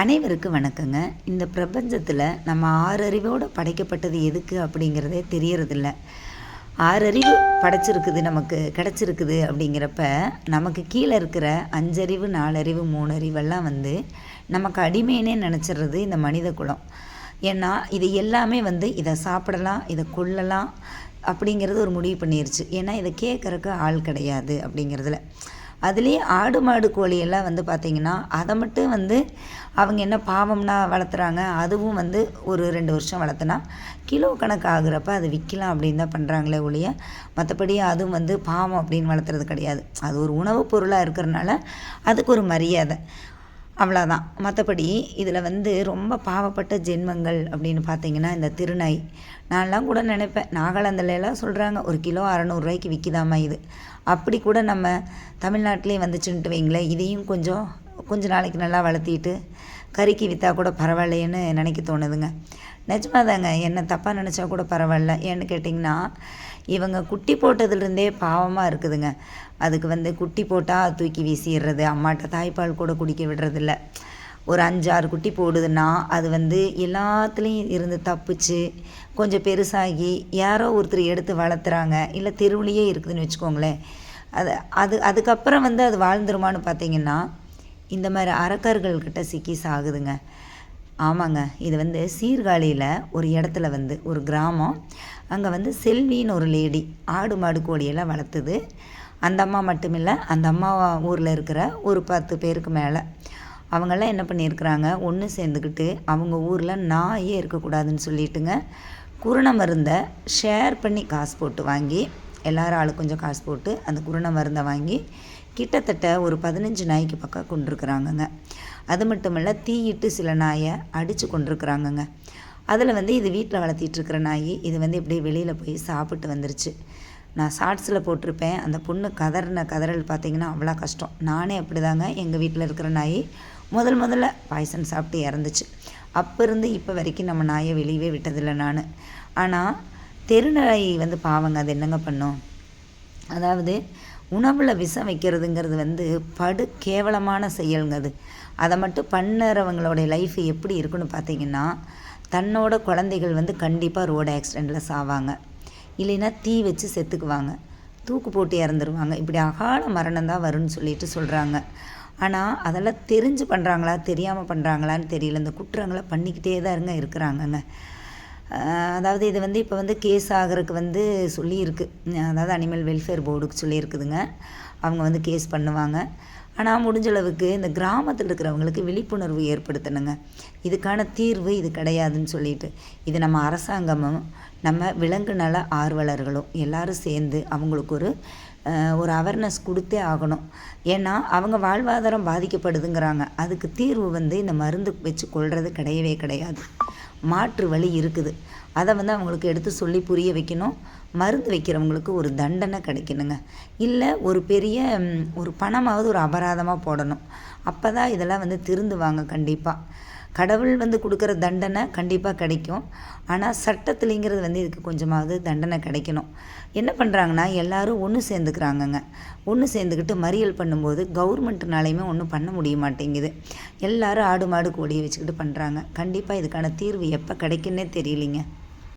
அனைவருக்கும் வணக்கங்க. இந்த பிரபஞ்சத்தில் நம்ம ஆறறிவோடு படைக்கப்பட்டது எதுக்கு அப்படிங்கிறதே தெரியறதில்ல. ஆறறிவு படைச்சிருக்குது நமக்கு கிடச்சிருக்குது அப்படிங்கிறப்ப நமக்கு கீழே இருக்கிற அஞ்சறிவு நாலறிவு மூணறிவெல்லாம் வந்து நமக்கு அடிமைனே நினச்சிடுறது இந்த மனித குலம். ஏன்னா இது எல்லாமே வந்து இதை சாப்பிடலாம் இதை கொல்லலாம் அப்படிங்கிறது ஒரு முடிவு பண்ணிருச்சு. ஏன்னா இதை கேட்குறக்கு ஆள் கிடையாது அப்படிங்கிறதுல. அதுலேயே ஆடு மாடு கோழியெல்லாம் வந்து பார்த்திங்கன்னா அதை மட்டும் வந்து அவங்க என்ன பாவம்னா வளர்த்துறாங்க அதுவும் வந்து ஒரு ரெண்டு வருஷம் வளர்த்துனா கிலோ கணக்கு ஆகுறப்ப அது விற்கலாம் அப்படின்னு தான் பண்ணுறாங்களே ஒழிய மற்றபடி அதுவும் வந்து பாவம் அப்படின்னு வளர்த்துறது கிடையாது. அது ஒரு உணவுப் பொருளாக இருக்கிறனால அதுக்கு ஒரு மரியாதை. அவ்வளோதான் மற்றபடி இதில் வந்து ரொம்ப பாவப்பட்ட ஜென்மங்கள் அப்படின்னு பார்த்தீங்கன்னா இந்த திருநாய் நான்லாம் கூட நினைப்பேன். நாகாலாந்துலலாம் சொல்கிறாங்க ஒரு கிலோ அறநூறுரூவாய்க்கு விற்கிதாமா இது. அப்படி கூட நம்ம தமிழ்நாட்டிலே வந்துச்சுன்ட்டு வைங்களேன் இதையும் கொஞ்சம் கொஞ்ச நாளைக்கு நல்லா வளர்த்திட்டு கறிக்கு விற்றா கூட பரவாயில்லையேன்னு நினைக்க தோணுதுங்க. நிஜமாதாங்க என்ன தப்பாக நினச்சா கூட பரவாயில்ல. ஏன்னு கேட்டிங்கன்னா இவங்க குட்டி போட்டதுலேருந்தே பாவமாக இருக்குதுங்க. அதுக்கு வந்து குட்டி போட்டால் தூக்கி வீசிடுறது அம்மாட்ட தாய்ப்பால் கூட குடிக்க விடுறதில்ல. ஒரு அஞ்சாறு குட்டி போடுதுன்னா அது வந்து எல்லாத்துலேயும் இருந்து தப்பிச்சு கொஞ்சம் பெருசாகி யாரோ ஒருத்தர் எடுத்து வளர்த்துறாங்க. இல்லை தெருவுலையே இருக்குதுன்னு வச்சுக்கோங்களேன். அது அது அதுக்கப்புறம் வந்து அது வாழ்ந்துருமான்னு பார்த்தீங்கன்னா இந்த மாதிரி அறக்கர்கள்கிட்ட சிக்கி சாகுதுங்க. ஆமாங்க. இது வந்து சீர்காழியில் ஒரு இடத்துல வந்து ஒரு கிராமம். அங்கே வந்து செல்வின்னு ஒரு லேடி ஆடு மாடு கோழியெல்லாம் வளர்த்துது. அந்த அம்மா மட்டுமில்லை அந்த அம்மா ஊரில் இருக்கிற ஒரு பத்து பேருக்கு மேலே. அவங்கெல்லாம் என்ன பண்ணியிருக்கிறாங்க ஒன்று சேர்ந்துக்கிட்டு அவங்க ஊரில் நாயே இருக்கக்கூடாதுன்னு சொல்லிட்டுங்க குருண மருந்தை ஷேர் பண்ணி காசு போட்டு வாங்கி எல்லாரும் ஆளு கொஞ்சம் காசு போட்டு அந்த குருண மருந்தை வாங்கி கிட்டத்தட்ட ஒரு பதினஞ்சு நாய்க்கு பக்கம் கொண்டிருக்கிறாங்கங்க. அது மட்டும் இல்லை தீயிட்டு சில நாயை அடித்து கொண்டிருக்கிறாங்கங்க. அதில் வந்து இது வீட்டில் வளர்த்திட்டு இருக்கிற நாய் இது வந்து இப்படியே வெளியில் போய் சாப்பிட்டு வந்துருச்சு. நான் ஷார்ட்ஸில் போட்டிருப்பேன். அந்த பொண்ணு கதறின கதறல் பார்த்தீங்கன்னா அவ்வளோ கஷ்டம். நானே அப்படி தாங்க எங்கள் வீட்டில் இருக்கிற நாய் முதல் முதல்ல பாய்சன் சாப்பிட்டு இறந்துச்சு. அப்போ இருந்து இப்போ வரைக்கும் நம்ம நாயை வெளியவே விட்டதில்லை நான். ஆனால் தெருநாய் வந்து பாவங்க அது என்னங்க பண்ணும்? அதாவது உணவில் விஷம் வைக்கிறதுங்கிறது வந்து படு கேவலமான செயலுங்க அது. அதை மட்டும் பண்ணுறவங்களோடைய லைஃப் எப்படி இருக்குன்னு பார்த்தீங்கன்னா தன்னோட குழந்தைகள் வந்து கண்டிப்பாக ரோடு ஆக்சிடெண்ட்டில் சாவாங்க. இல்லைன்னா தீ வச்சு செத்துக்குவாங்க. தூக்கு போட்டு இறந்துருவாங்க. இப்படி அகால மரணம் தான் வரும்னு சொல்லிட்டு சொல்கிறாங்க ஆனால் அதெல்லாம் தெரிஞ்சு பண்ணுறாங்களா தெரியாமல் பண்ணுறாங்களான்னு தெரியல. இந்த குற்றங்களை பண்ணிக்கிட்டே தான் இருங்க இருக்கிறாங்கங்க. அதாவது இது வந்து இப்போ வந்து கேஸ் ஆகிறதுக்கு வந்து சொல்லியிருக்கு. அதாவது அனிமல் வெல்ஃபேர் போர்டுக்கு சொல்லியிருக்குதுங்க. அவங்க வந்து கேஸ் பண்ணுவாங்க. ஆனால் முடிஞ்சளவுக்கு இந்த கிராமத்தில் இருக்கிறவங்களுக்கு விழிப்புணர்வு ஏற்படுத்தணுங்க. இதுக்கான தீர்வு இது கிடையாதுன்னு சொல்லிட்டு. இது நம்ம அரசாங்கமும் நம்ம விலங்கு நல ஆர்வலர்களும் எல்லாரும் சேர்ந்து அவங்களுக்கு ஒரு ஒரு அவேர்னஸ் கொடுத்தே ஆகணும். ஏன்னா அவங்க வாழ்வாதாரம் பாதிக்கப்படுதுங்கிறாங்க. அதுக்கு தீர்வு வந்து இந்த மருந்து வச்சு கொள்வது கிடையவே கிடையாது. மாற்று வழி இருக்குது. அதை வந்து அவங்களுக்கு எடுத்து சொல்லி புரிய வைக்கணும். மருந்து வைக்கிறவங்களுக்கு ஒரு தண்டனை கிடைக்கணுங்க. இல்லை ஒரு பெரிய ஒரு பணமாவது ஒரு அபராதமாக போடணும். அப்போ தான் இதெல்லாம் வந்து திருந்துவாங்க கண்டிப்பாக கடவுள் வந்து கொடுக்குற தண்டனை கண்டிப்பாக கிடைக்கும். ஆனால் சட்டத்துலேங்கிறது வந்து இதுக்கு கொஞ்சமாவது தண்டனை கிடைக்கணும். என்ன பண்ணுறாங்கன்னா எல்லோரும் ஒன்று சேர்ந்துக்கிறாங்கங்க. ஒன்று சேர்ந்துக்கிட்டு மறியல் பண்ணும்போது கவர்மெண்ட்னாலையுமே ஒன்றும் பண்ண முடிய மாட்டேங்குது. எல்லோரும் ஆடு மாடு கோடியை வச்சுக்கிட்டு பண்ணுறாங்க கண்டிப்பாக இதுக்கான தீர்வு எப்போ கிடைக்குன்னே தெரியலிங்க.